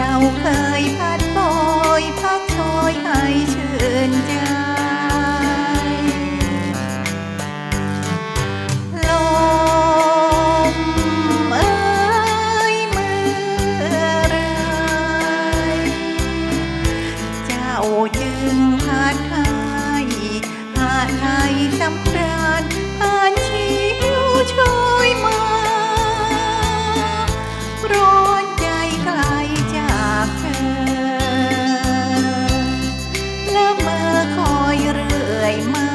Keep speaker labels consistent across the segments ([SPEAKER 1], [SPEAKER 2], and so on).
[SPEAKER 1] จ้าเคยพัดโอยพักคอยให้ชื่นใจ มา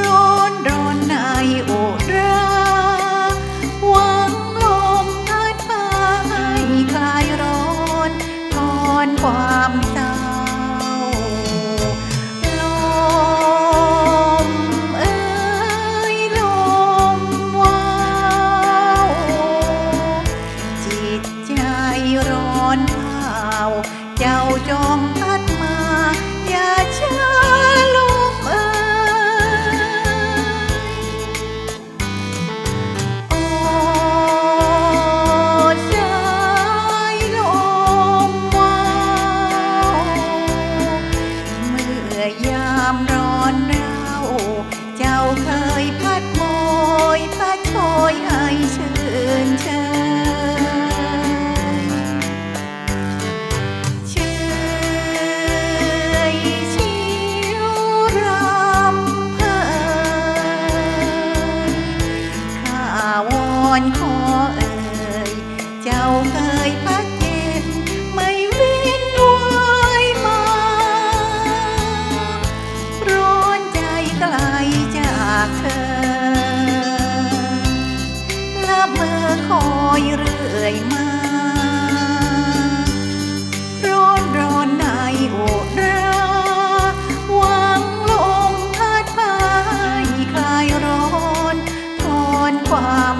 [SPEAKER 1] ร้อนร้อนในโอราหวังลมพัดพาให้คลายร้อนถอนความเศร้าลมเอ้ยลมว้าวจิตใจร้อนเผาเจ้าจง อนขอเอ่ย เจ้าเคยพักเย็นไม่เวินวายมา ร้อนใจไกลจากเธอละเมอคอยเรื่อยมา ร้อนร้อนในอุราหวังลมพัดพายคลายร้อนทนความ